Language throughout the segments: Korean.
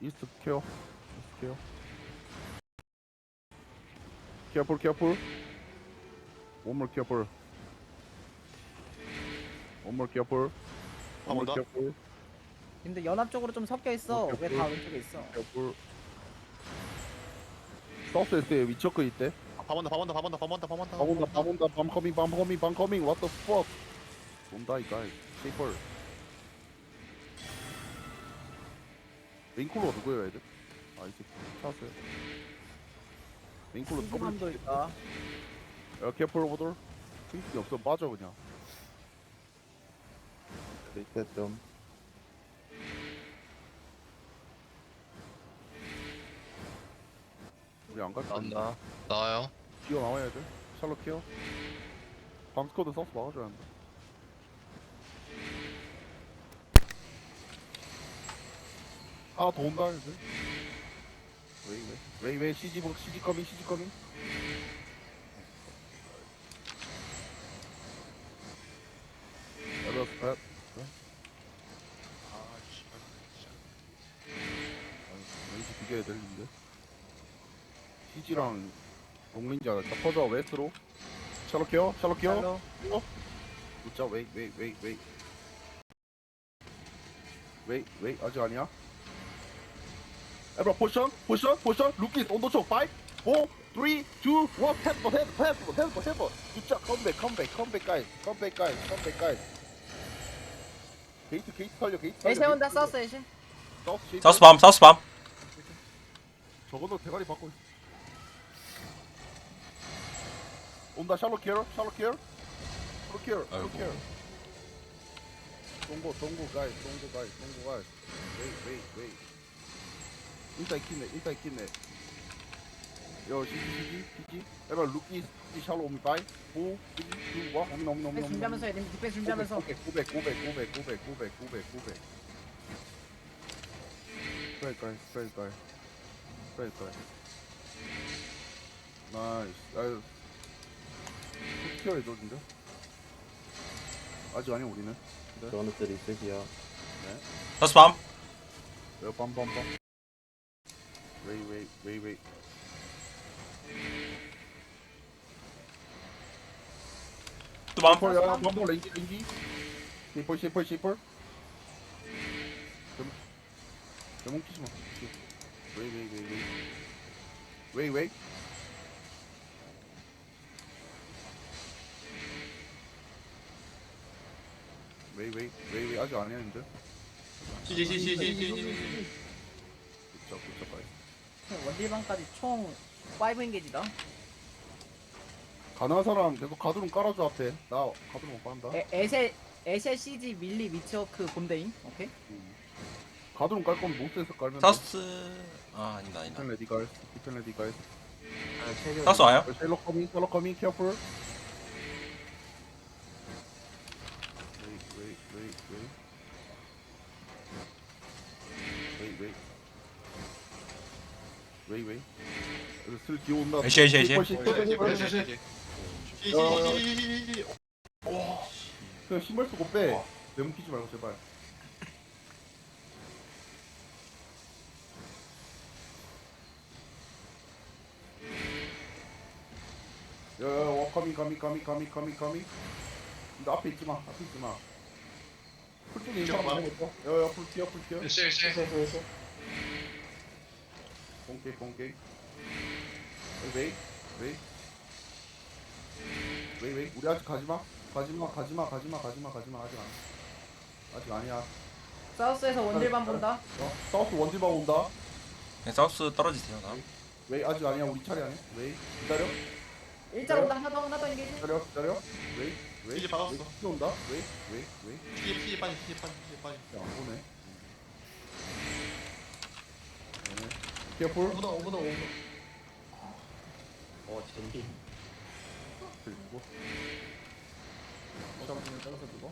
이스트 케어. 이스트 케어. Careful, careful. One more careful. One more careful. 한번 더? careful. 근데 연합 쪽으로 좀 섞여 있어. 오케이, 왜 오케이. 다 왼쪽에 있어? careful. 서스 에스에 위쳐크 있대. 밤온다 밤온다 밤온다 밤온다 밤온다 밤 온다, 밤 온다, 밤 커밍, 밤 커밍, 밤 커밍. What the fuck? 온다 이 가이. 쉐이퍼. 링쿨러 누구예요, 애들? 아, 이제 찾았어요. 링쿨러 더블 수감도 있다. 야, 캐플 오버돌. 핑크이 없어, 빠져 그냥. 이때 좀 우리 안 갈까? 나온다. 나와요. 기어 나와야 돼. 샬롯 키어. 밤스쿼드 서스 막아줘야 한다. 아, 더 온다, 이제. 웨이, 웨이. 웨이, 웨이, CG, 보- CG 커밍, CG 커밍. 에러스 팻. 아 왠지 비교해야 될는데 CG랑 동린자 자 퍼져 웨스트로 샬롯 키어, 샬롯 키어. 샬로. 붙자 웨이 웨이 웨이 웨이 웨이 웨이 아직 아니야 Everyone, position, position, position. Look it on the show. Five, four, three, two, one. Head for, head for, head for, head for, head for. Good job. Come back, come back, come back, guys. Come back, guys. Come back, guys. 게이트, 게이트 살려, 게이트 살려. 애쉬 온다 사우스 애쉬 사우스 제이트. 사우스 밤 사우스 밤 적어도 대가리 받고. 온다, 샬롯 케어, 샬롯 케어. 샬롯 케어, 샬롯 아이고. 케어. 동고, 동고, guys, 동고, guys, 동고, guys. Wait, wait, wait. Inside kidney, inside kidney. Yo, GG, GG, GG. Everyone, look is, is shallow on me by. 4, 3, 2, 1. 엄, 엄, 엄, 엄. 준비하면서 해야 됩니다. 디펜스 준비하면서. 900, 900, 900, 900, 900, 900, 900, 900. Straight guy, straight guy. Straight guy. Nice. 아유. 스피어에도 진짜. 아직 아니야, 우리는. 들어가는 데리 있으시야. 네. 다스 밤. 빰빰빰. Wait, wait, wait, wait. 또 만포야, 만포 만포, 랭기 랭기. C4 C4 C4. 너무 끼지 마. Wait, wait, wait, wait. Wait, wait. Wait, wait, wait, wait. 아직 안 했는데. 시시시시시시. 붙잡 붙잡 빨리. 원딜방까지 총5 엔게지다. 가능한 사람 계속 가드론 깔아줘 앞에 나 가드론 못 에, 에세 에세 CG 밀리 위쳐크 곰데인. 오케이. 가드론 깔 거면 노스에서 깔면 사우스. 아, 아니다, 아니다. 디펜 레디 가이스 디펜 레디 가이스 사우스 와요? 셀러 커밍 셀러 커밍 케어풀 웨이 웨이 웨이 웨이. 슬 기어온다. 에이시, 에이시, 에이시. 시시시시시시 그냥 신발 쓰고 빼. 내몸 끼지 말고 제발. 야야 와 커밍 커밍 커밍 커밍 커밍 커밍 근데 앞에 있지마 앞에 있지마. 풀 쪽에 있는 사람 잠깐만. 많이 먹어? 야야 풀 튀어 풀 튀어. 시시 뽕게 뽕게 웨이 웨이. 웨이 웨이. 우리 아직 가지마. 가지마 가지마 가지마 가지마 가지마. 아직 안 아직 아니야. 사우스에서 원딜방 본다. 어? 사우스 원딜방 온다? 그냥 사우스 떨어지세요, 나. 웨이 아직 아니야. 우리 차례 아니야 웨이. 기다려. 일자로 온다. 하나 더 하나 더 엔게지. 기다려 기다려. 웨이 웨이. 이제 박았어. 키 온다? 웨이 웨이 웨이. 시시 시시 빠지 시시 빠지 시시 빠지 야 안 보네 야, 볼. 오보다, 오보다, 오보다. 어, 젠디. 들고. 잠깐만, 따라서 누가?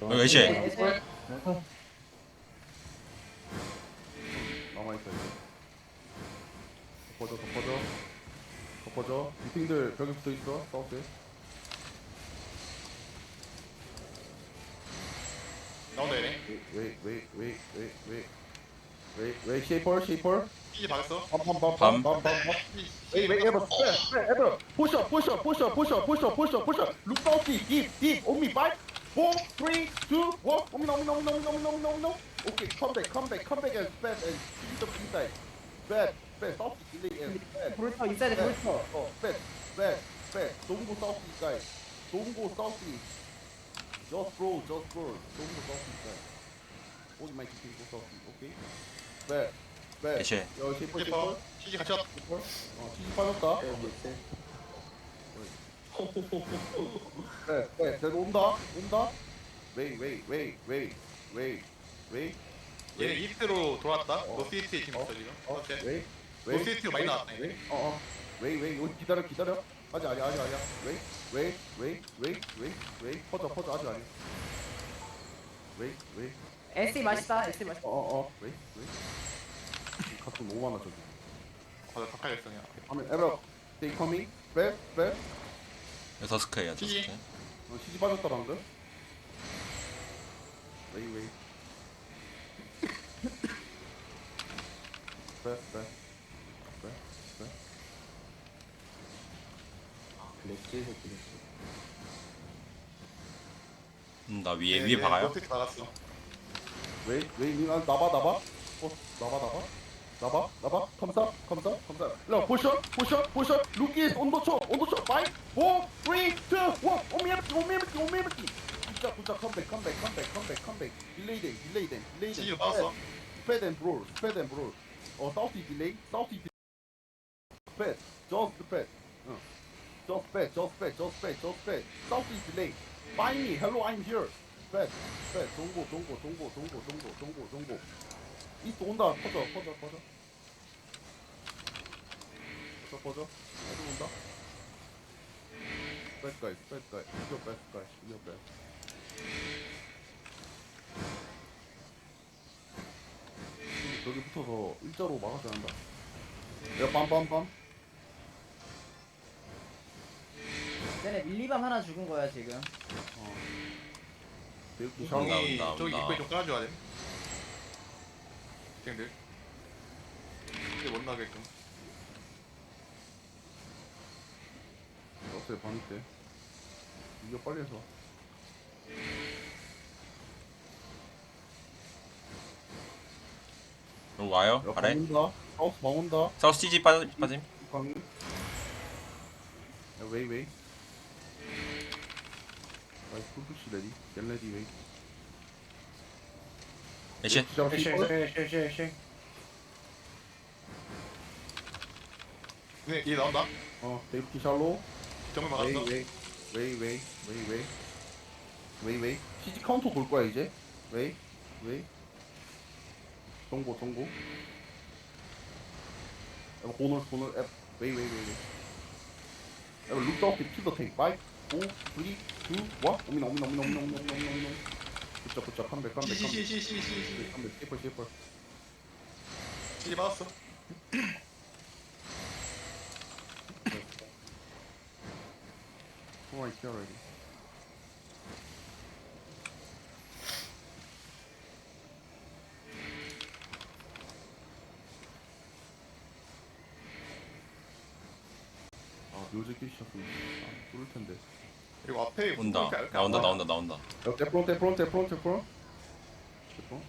어, 외시. 어, 네. 네. 남아있어, 이제. 덮어줘, 덮어줘. 덮어줘. 미팅들 벽에 붙어 있어. 싸울게. 나온다, 얘네. 왜, 왜, 왜, 왜, 웨이, Wait, wait, shaper, shaper. CG 박았어 push up, push up, push up. Look down, deep, deep, deep. On me, five, four, three, two, one. On me, no, me, no, me, no, me, no, me, no, me, no, me, no. Okay, come back, come back, come back and spread and shoot up inside. Spread, spread, stop the delay and spread. 브루터 인사이드 브루터 oh, spread, spread. Don't go southeast, guys. Don't go southeast. Just roll, just roll. Go southeast, guys. Only my team go southeast, okay? Spread, spread. 애쉬. 여, shaper, shaper. CG CG 같이 왔 어, 치즈 빠졌다. 네, 네, 쟤 온다, 온다. 웨이, 웨이, 웨이, 웨이, 웨이, 웨이, 얘 이스트로 돌아왔다. 어. 노스이스트에 팀 어. 있어 지금. 어, 오케이. 웨이, 웨이, 많이 나왔네. 웨이, 어, 어, 웨이, 웨이, 여기 기다려, 기다려. 아직 아니야, 아직 아니야. 웨이, 웨이, 웨이, 웨이, 웨이, 웨이, 퍼져, 퍼져, 아직 아니야. 웨이, 웨이, SE 맛있다 SE 맛있다 어, 어, 어, 웨이, 웨이. 가끔 너무 많아 저기. 어 가까이 있어 그냥 하면 에러, they coming, back, back. 여섯 스크예요 CG. 저스크 어, 시지 빠졌다 방금. 웨이 웨이. 빼 빼. 빼 빼. 렉지 새끼. 음, 나 위에 얘, 위에 얘 박아요 노스이스트 나갔어 웨이 웨이 니 나봐 나봐. 어 나봐 나봐. 나봐 나봐. 컴사 컴사 컴사. 라 포션 포션 포션. 루키스 온도초 온도초. 파이 포 쓰리 투 원. 오미에르키 오미에르키 오미에르키. 진짜 진짜 컴백 컴백 컴백 컴백 컴백. 딜레이 된 딜레이 된 딜레이 된. CG 나왔어 Spread and roll, spread and roll. 어, south delay, south delay. Spread, just spread. 어. Just spread, just spread, just spread, just spread. South delay. Find me, hello, I'm here. Spread, spread. 동고, 동고, 동고, 동고, 동고, 동고, 동고. 이스 온다. 퍼져, 퍼져, 퍼져. 퍼져, 퍼져. 애들 온다. Bad guy, bad guy. You're bad guy, you're bad. 저기 붙어서 일자로 막아줘야 한다. 야, 빰빰빰. 쟤네 밀리밤 하나 죽은 거야 지금 대육기 온다, 샤워. 저기 온다, 저기 온다. 입구에 좀 깔아줘야 돼 쟁들 이제 못 나게끔 어때, 밤이 때. 이거 빨리 해서. 그리고 와요 야, 아래 방 온다. 사우스 방 온다. 사우스 CG 빠, 빠짐 방이. 야, 웨이, 웨이. Vai tudo isso dali. Aquela ali, velho. 애쉬 Joga Fechei, fora. fechei, fechei, fechei. 얘 나온다. Ó, tem que puxar low. 정말 Vem, 막았어. vem. Vem, vem, vem, vem. Vem, vem. CG 카운터 볼 거야, 이제. Vem, vem. 동고, 동고. 야, 고놀, 고놀. 앱. Vem, vem, vem, vem. 야, look down, keep to the tank. 5, 4, 3, 2, 와? 오미나 오미나 오미나 오미나 오미나 오미나 오미나 굿잡 굿잡 컴백 컴백 컴백 시시시시시시 컴백 띠폴 띠폴 막았어. Who is here 아 묘지 끼시작했네 아 뚫을 텐데. 이거 앞에 온다 나온다 안 나온다 나온다 야, 테프론, 테프론, 테프론, 테프론. 테프론.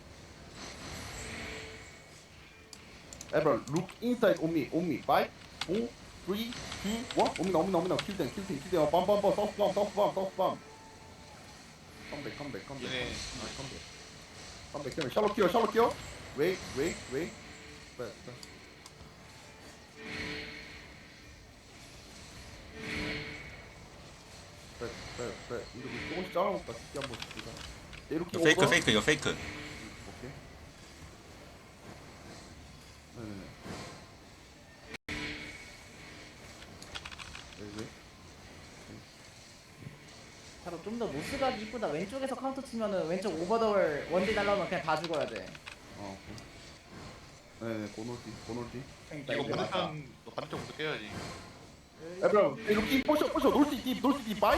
Ever look inside on me, on me. Five, four, three, two, one. 오미나, 오미나, 오미나. Kill them, kill them, kill them. 빰, 빰, 빰. South bomb, south bomb, south bomb. 컴백, 컴백, 컴백. 얘네 아, 컴백. 컴백, 컴백. 샬롯 키어, 샬롯 키어. 웨이, 웨이, 웨이. 빼, 빼. 빼, 빼, 빼. 이거 뭐 조금씩 잘라먹다. 쉽게 한번 봅시다. 이렇게 이거 페이크 오버. 페이크 이거 페이크 오케이. 네네네. 왜, 왜? 바로 좀더 모스각이 이쁘다 왼쪽에서 카운터 치면은 왼쪽 오버더월 원딜 날라오면 그냥 다 죽어야 돼 어, 오케이. 네네, 고놀디, 고놀디. 그러니까 이거. 반대편 너 반대쪽 무슨 깨야지 에브라, 이렇게 포셔, 포셔, 딥, 놀티 딥, 파이,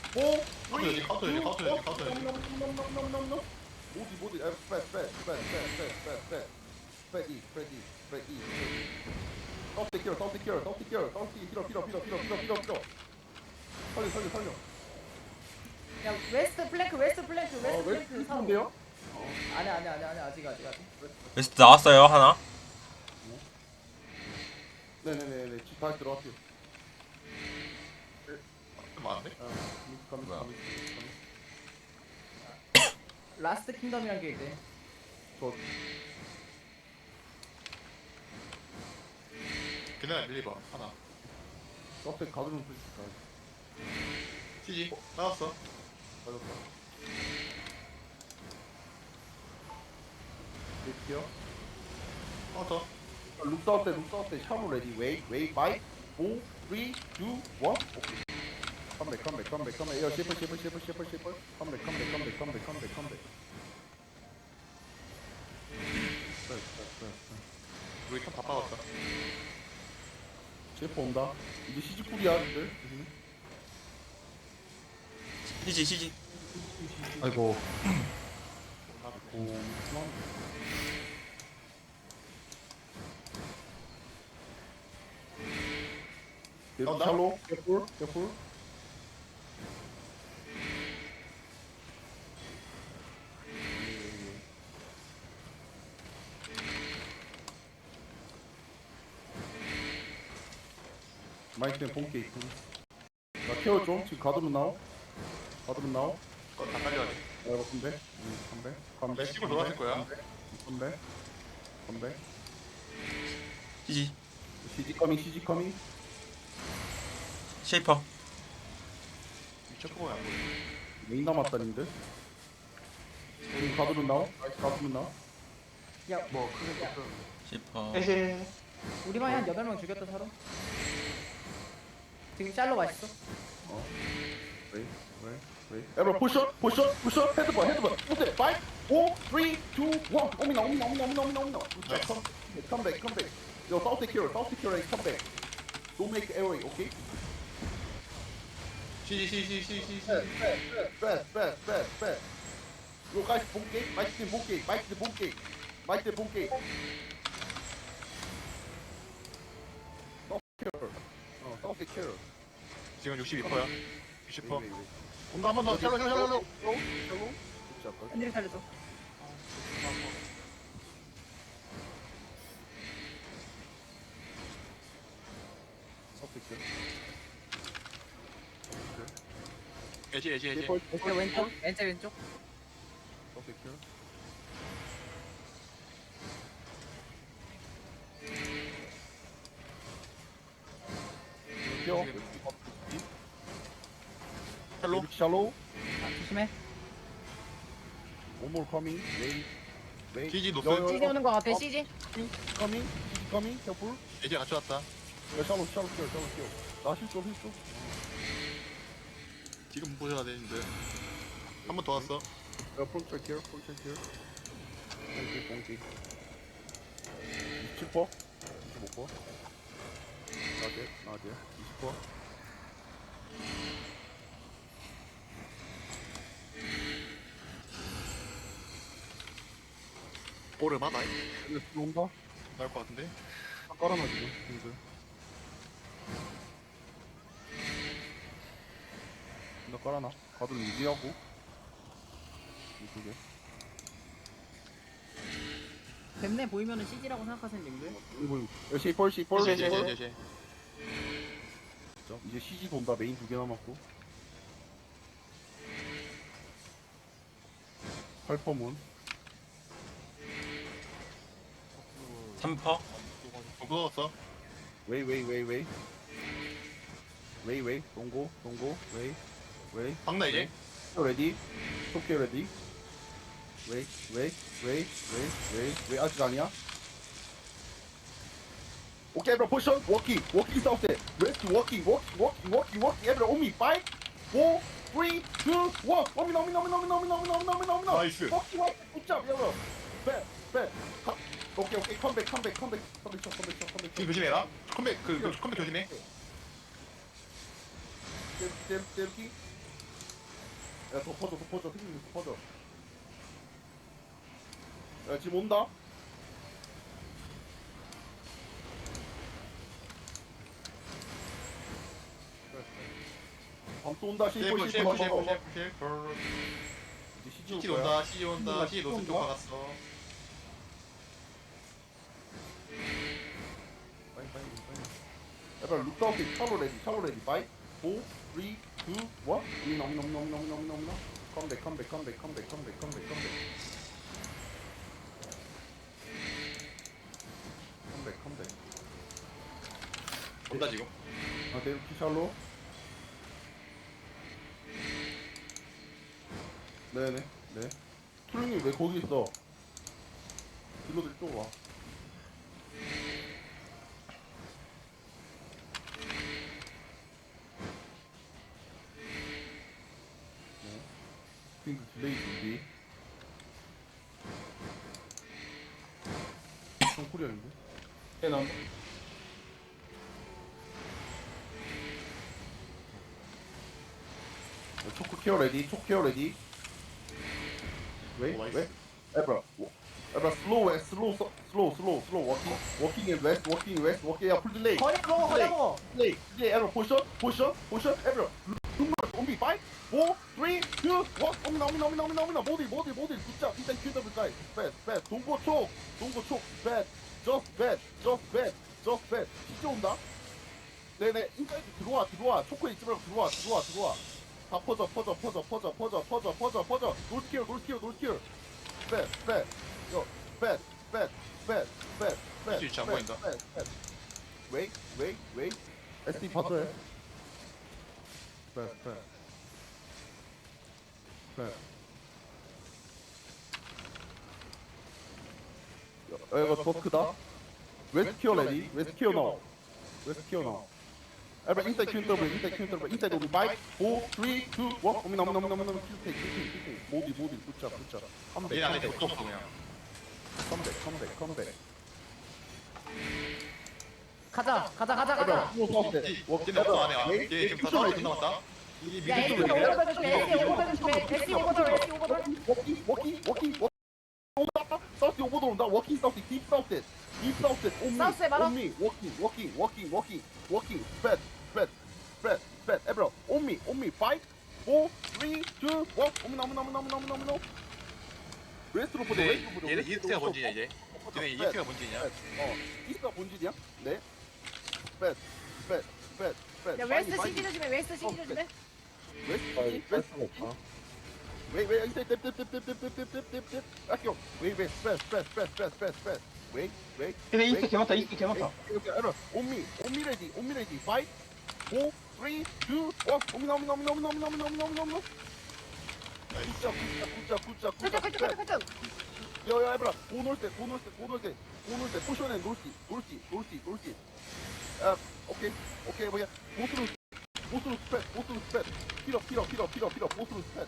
여기, 카운터 카운터 카운터 여기. 넘넘넘넘넘넘넘 모디 모디 스프레드 스프레드 스프레드 사우스 킬러 사우스 킬러 사우스 킬러 사우스 킬러 킬러 킬러 킬러 킬러 킬러 킬러 살려 살려 살려 야 웨스트 플랭크 웨스트 플랭크 어, 웨스트 왜 플랭크 사오 이쁜데요? 아니 아니 아니 아니 아직 아직 아직 웨스트 나왔어요 하나 네네네네 집 다시 들어갈게요 많네 아, 가미 뭐야? 라스트 킹덤이란 게 있대. 저 그냥 밀리봐 하나. 앞에 가두는 소식 CG 나왔어. 맞았다 릴게요. 카운터 룩 사우 때, 룩 사우 때, 샤무 레디, 웨이, 웨이, 마이, 4, 3, 2, 1, 오케이. 컴백, 컴백, 컴백, 컴백. 야, 셰퍼, 셰퍼, 셰퍼, 셰퍼, 셰퍼. 컴백, 컴백, 컴백, 컴백, 컴백, 컴백. 우리 턴다 빠졌다 셰퍼 온다. 이제 시즈풀이야, 니들. CG CG 아이고. 오, 그만. 나온다? 샬로, 개풀, 개풀. 마이크는 본게 있고. 나 케어 좀. 지금 가두면 나오. 가두면 나오. 다 깔려야 돼 어, 컴백. 응, 컴백. 컴백. 시골 돌아갈 거야 컴백. 컴백. CG CG 커밍, CG 커밍. 쉐이퍼 미쳤구만 안 보여 메인 남았다는데. 지금 가두면 나오. 가두면 나오. 뭐 크게 쉐이퍼 에헤 우리만이 한 8명 죽였다 서로 지금 짤로 맛있어 웨이, 웨이, 웨이. 에브로 포션, 포션, 포션. 헤드버, 헤드버. 오케이, 파이, 4, 3, 2, 1. 오미나, 오미나, 오미나, 오미나, 오미나, 오미나. 컴백, 컴백. Yo, south secure, south secure, come back. Don't make error, okay? CG Fast, fast, fast, fast, fast, fast. Yo, guys, boom gate, Mike the boom gate, Mike the boom gate, Mike the boom gate. 지금 62%야. 90%. 온다 한 번 더. 샬로 샬로 샬로. 안드레 살려줘. 애지 애지 애지. 오케이 왼쪽 왼쪽 왼쪽. 지금 샬로 샬로. 아, 조심해 One more coming. Wait. Wait. GG 노스. CG 여. 오는 거 같아 CG coming. coming. careful. 에지 같이 왔다 야, 샬로, 샬로 뛰어, 샬로 뛰어. 나 실수, 실수. 지금 보셔야 되는데 한 번 더 왔어 야, 프론트 here, 프론트 here. 봉지, 봉지. 20%? 25%? 나제, 나제. 20%? 오르마다 근데 들어온다? 나올 것 같은데 다 깔아놔, 지금. 형들. 나 깔아놔. 가들 유지하고. 이쪽에. 뱀내 보이면은 CG라고 생각하시는 님들 그리고 열시 펄시 펄 에지 에지 에지 에지 이제 CG 돈다 메인 두 개 남았고 8퍼문 3퍼? 무거웠어 웨이 웨이 웨이 웨이. 웨이 웨이. 동고 동고. 웨이 웨이. 박나 이제? 레디. 토끼 레디. 웨이 웨이 웨이 웨이 웨이. 웨이 아직 아니야? 오케이 에브라 포션. 워킹 워킹 사우스 웨스트 워킹 워킹 워킹 워킹 워킹 에브라 오미 파이 4 3 2 1 오미 너미 너미 너미 너미 너미 너미 너미 너미 나이스. 워킹 워킹 굿잡 에브라 빼빼 오케이 오케이 컴백 컴백 컴백 컴백 컴백 컴백 컴백 컴백 컴백 컴백 컴백 컴백 컴백 컴백 조심해. 예. 댐 댐기. 야 덮어줘 덮어줘 튕기 덮어줘. 야 지금 온다. 밤또 온다 실버 실버 실버 실버 실버 실버. 이제 시즌 시지 온다. 시지 온다. 시지 노스 쪽 박았어. 약간 룩다운기 샤로 레디 샤로 레디. 바이. 4 3 2 1 너무 너무 너무 너무 너무 너무 너무 컴백 컴백 컴백 컴백 컴백 컴백 컴백. 컴백 컴백. 온다 지금. 아 데르키 샬로. 네네 네. 투룡님 왜 거기 있어? 딜러들 이쪽으로 와 네. 핑크 딜레이 준비 청코리아인데? 네, 나 어, 초코 케어 레디, 초코 케어 레디. 왜? 왜? 에브라, 에브라 슬로우 웨 슬로우 서- 슬로우 슬로우 슬로우 워킹 워킹 인 웨스트 워킹 인 웨스트 워킹 야풀 딜레이. 거리 먹어 거리 먹어 딜레이 딜레이. 에브라 포션 포션 포션. 에브라 룸머 온비 파이 4 3 2 1 오미나 오미나 오미나 오미나 오미나 모딜 모딜 모딜. 굿자 일단 큐더블 가이 배트 배트 동고 촉 동고 촉 저스 배트 저스트 배트 진짜 온다? 네네 인사이드 들어와 들어와. 초코에 있지 말고 들어와 들어와 들어와. 다 퍼져 퍼져 퍼져 퍼져 퍼져 퍼져 퍼져 퍼져. 놀스키어 놀스키어 놀스키어 뱃뱃뱃뱃뱃뱃뱃뱃 위치 안 보인다. 웨이 웨이 웨이. SD 받아요? 뱃뱃 뱃 야 이거 더 크다? 웨스키어 레디? 웨스키어 나우 웨스키어 큐큐4 3 2 1 오미 너무 너무 너무 너무 킬테이 킬테이 킬테이 모디 모디. 굿자 굿자. 컴백. 얘 안에 컴백 또 없어 그냥. 컴백 컴백 컴백. 가자 가자 가자 가자. 얘네 없어 안에. 얘 지금 다 싸우고 돈 남았다? 이 야 미드 에스 쪽으로 오버돌 조심해 에스 오버돌 조심해 에스 오버돌 에스 오버돌 워킹 워킹 워킹 워킹 사우스 오버도 온다 워킹 사우스 딥 사우스 딥 사우스 온미 사우스에 말아. 온미 워킹 워킹 워킹 워킹 워킹 스프레드 스프레드 스프레드 스프레드 에브라 온미 온미 파이트 4 3 2 1 오미 너무 너무 너무 너무 너무 너무 웨스트로 보자 근데 웨스트로 보자 얘네 이스트가 본진이야 이제 얘네. 이스트가 본진이야 어 이스트가 네 스프레드 스프레드 야 웨스트 신기 조심해 웨스트 신기 조심해 웨스트 wait, you say dip, dip, dip, dip, dip, dip, dip, dip, dip, dip. Back yo. Wait, wait, press, press, press, press, press, press. Wait, wait. 근데 이스트 개맞다 이스트 개맞다 Okay, okay, error. On me, on me ready, on me ready. Five, four, three, two, one. On me, on me, on me, on me, on me, on me, on me, on me, on me. Good job, good job, good job, good job, 컬쩍 good job. 컬쩍 컬쩍 야, 야, 얘들아, 고놀 때, 고놀 때, 고놀 때, 고놀 때, 포션에 놀지, 놀지, 놀지, 놀지. 아, 오케이, 오케이, 뭐야, 보스로, 보스로 스프레드, 보스로 스프레드, 필어, 필어, 필어, 필어, 필어, 보스로 스프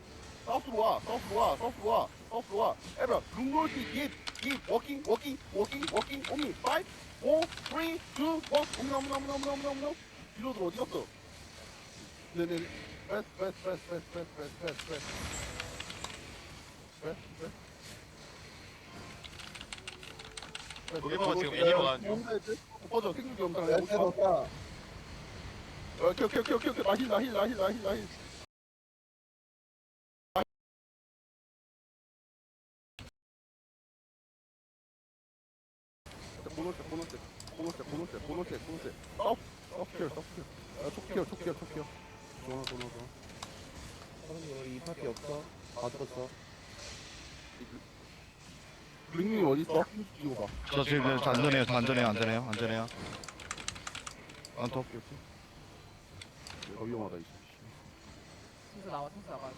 사우스로 와, 사우스로 와, 사우스로 와, 사우스로 와. 에브라, 룸롤티 딥, 딥, 워킹, 워킹, 워킹, 워킹, 온미, 파이브, 오, 쓰리, 투, 원. 오므나, 오므나, 오므나, 오므나, 오므나, 오므나. 뒤로들 어디 갔어? 네네. 패스, 패스, 패스, 패스, 패스, 패스, 패스. 패스, 패스. 거기 봐봐, 지금 애니로 가는 중. 퍼져, 생육이 영상. 오케이, 오케이, 오케이, 오케이, 오케이. 나힐, 나힐, 나힐, 나힐, 나힐. 보너스 보너스 보너스 보너스 보너스 보너스 업 업킬 업킬 촉킬 촉킬 촉킬 좋아 좋아 좋아 우리 이 파티 없어 다 죽었어 링님 어디 있어? 이거 봐 저 지금 저 안전해요. 저 안전해요. 안전해요. 안전해요. 오케이 오케이 어 위험하다 이씨 순서 나와 순서 나와